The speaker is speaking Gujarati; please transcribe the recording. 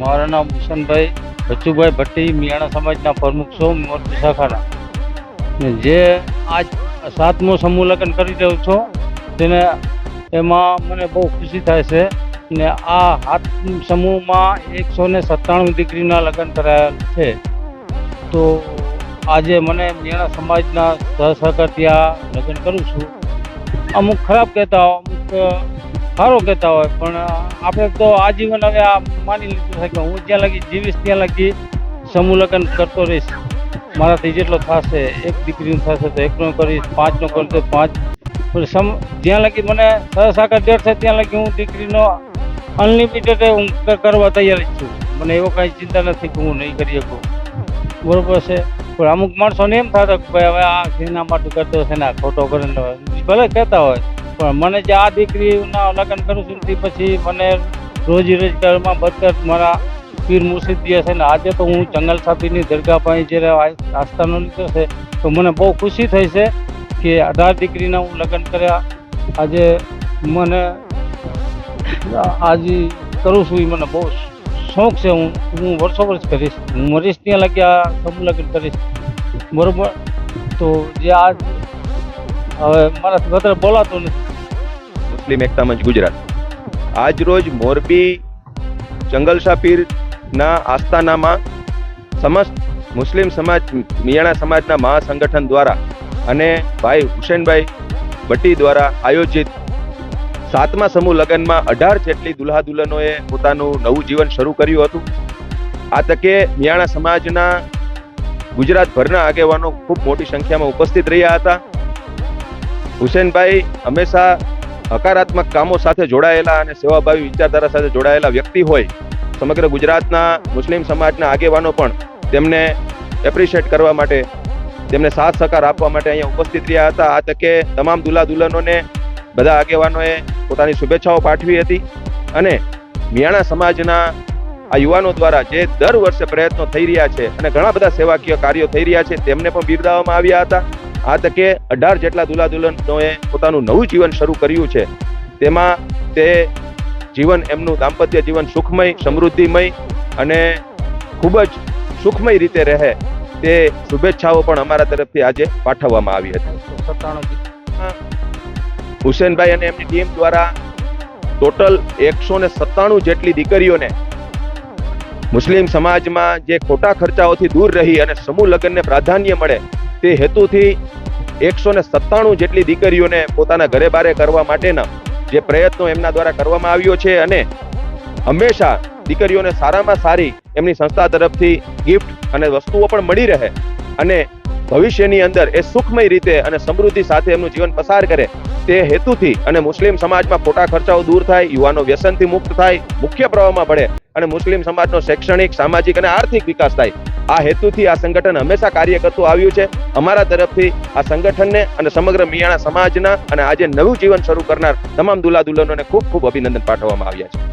મારું નામ ભૂષણભાઈ ભચુભાઈ ભટ્ટી, મિયાણા સમાજના પ્રમુખ છું, મોરબી શાખાના જે આજ સાતમો સમૂહ લગ્ન કરી રહ્યો છું, તેને એમાં મને બહુ ખુશી થાય છે. ને આ હાથ સમૂહમાં એકસો ને સત્તાણું દીકરીના લગ્ન કરાયેલ છે. તો આજે મને મિયાણા સમાજના સહસહકાર ત્યાં લગ્ન કરું છું. અમુક ખરાબ કહેતા હોય, અમુક સારો કહેતા હોય, પણ આપણે તો આજીવન હવે આ માની લીધું છે કે હું જ્યાં લગી જીવીશ ત્યાં લગી સમૂહ લગ્ન કરતો રહીશ. મારાથી જેટલો થશે, એક દીકરીનું થશે તો એકનો કરીશ, પાંચનો કરીશ તો પાંચ. પણ સમ, જ્યાં લગી મને સરસ આકાર દેડ છે, ત્યાં લગી હું દીકરીનો અનલિમિટેડ હું કરવા તૈયાર છું. મને એવો કાંઈ ચિંતા નથી કે હું નહીં કરી શકું. બરોબર છે? પણ અમુક માણસોને એમ થતો કે ભાઈ, હવે આ શેના માટે કરતો છે ને આ ખોટો કરે ને ભલે કહેતા હોય પણ મને જે આ દીકરીના લગ્ન કરું છું તે પછી મને રોજી રોજગારમાં બરકત મારા પીર મુર્શિદ દિયા છે ને આજે તો હું ચંગલ સાપીની દરગાહ પાસે જ્યારે આ- આસ્થાનો લીધો છે, તો મને બહુ ખુશી થઈ છે કે અઢાર દીકરીના હું લગ્ન કર્યા. આજે મને આજે કરું છું એ મને બહુ શોખ છે. હું હું વર્ષો વર્ષ કરીશ. હું મરીશ ત્યાં લગ્યા આ સમૂહ લગ્ન કરીશ. બરોબર? તો જે આજ હવે મારા વધારે બોલાતું નથી. મુસ્લિમ એકતા મંચ ગુજરાત. આજરોજ મોરબી પીરના આસ્થાનામાં સમસ્ત મુસ્લિમ સમાજ, મિયાણા સમાજના મહાસંગઠન દ્વારા અને ભાઈ હુસેનભાઈ ભટ્ટી દ્વારા આયોજિત સાતમા સમૂહ લગ્નમાં અઢાર જેટલી દુલ્હા દુલ્હનોએ પોતાનું નવું જીવન શરૂ કર્યું હતું. આ તકે મિયાણા સમાજના ગુજરાતભરના આગેવાનો ખૂબ મોટી સંખ્યામાં ઉપસ્થિત રહ્યા હતા. હુસેનભાઈ હંમેશા હકારાત્મક કામો સાથે જોડાયેલા અને સેવાભાવી વિચારધારા સાથે જોડાયેલા વ્યક્તિ હોય, સમગ્ર ગુજરાતના મુસ્લિમ સમાજના આગેવાનો પણ તેમને એપ્રિશિએટ કરવા માટે, તેમને સાથ સહકાર આપવા માટે અહીંયા ઉપસ્થિત રહ્યા હતા. આ તકે તમામ દુલ્હા દુલ્હનોને બધા આગેવાનોએ પોતાની શુભેચ્છાઓ પાઠવી હતી અને મિયાણા સમાજના આ યુવાનો દ્વારા જે દર વર્ષે પ્રયત્નો થઈ રહ્યા છે અને ઘણા બધા સેવાકીય કાર્યો થઈ રહ્યા છે, તેમને પણ બિરદાવવામાં આવ્યા હતા. આ તકે અઢાર જેટલા દુલ્હા દુલ્હનોએ પોતાનું નવું જીવન શરૂ કર્યું છે. તેમાં તે જીવન એમનું દાંપત્ય જીવન સુખમય, સમૃદ્ધિમય અને ખૂબ જ સુખમય રીતે રહે તે શુભેચ્છાઓ પણ અમારા તરફથી આજે પાઠવવામાં આવી હતી. હુસેનભાઈ અને એમની ટીમ દ્વારા ટોટલ એકસો ને સત્તાણું જેટલી દીકરીઓને મુસ્લિમ સમાજમાં જે ખોટા ખર્ચાઓથી દૂર રહી અને સમૂહ લગ્નને પ્રાધાન્ય મળે તે હેતુથી એકસો ને સત્તાણું જેટલી દીકરીઓને પોતાના ઘરે બારે કરવા માટેના જે પ્રયત્નો એમના દ્વારા કરવામાં આવ્યો છે અને હંમેશા દીકરીઓને સારામાં સારી એમની સંસ્થા તરફથી ગિફ્ટ અને વસ્તુઓ પણ મળી રહે અને ભવિષ્યની અંદર એ સુખમય રીતે અને સમૃદ્ધિ સાથે એમનું જીવન પસાર કરે તે હેતુથી અને મુસ્લિમ સમાજમાં ખોટા ખર્ચાઓ દૂર થાય, યુવાનો વ્યસનથી મુક્ત થાય, મુખ્ય પ્રવાહમાં પડે અને મુસ્લિમ સમાજનો શૈક્ષણિક, સામાજિક અને આર્થિક વિકાસ થાય. આ હેતુથી આ સંગઠન હંમેશા કાર્ય કરતું આવ્યું છે. અમારા તરફથી આ સંગઠનને અને સમગ્ર મિયાણા સમાજના અને આજે નવું જીવન શરૂ કરનાર તમામ દુલ્હા દુલ્હનોને ખૂબ ખૂબ અભિનંદન પાઠવવામાં આવ્યા છે.